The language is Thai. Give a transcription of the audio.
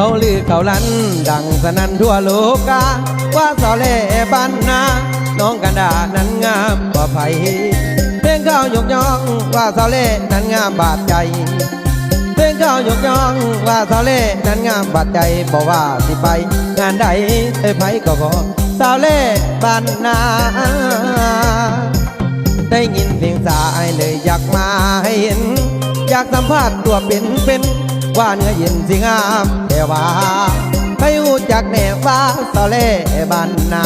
เขาลัน ดังสนั่นทั่วโลกา ว่าสาวเล่บ้านนา น้องกันดานั้นงามกว่าไผเพลงเข้ายกย่องว่าสาวเล่นั้นงามบาดใจ เพลงเข้ายกย่องว่าสาวเล่นั้นงามบาดใจบอกว่าสิไป งานใดเอ้ไผก็ขอสาวเล่บ้านนา ได้ยินเพลงสายเลยอยากมาให้เห็น อยากสัมภาษณ์ตัวเป็นเป็น ว่าเนื้อเย็นสิงามแต่ว่าให้หูจักแน่ฟ้าสะเลบันนา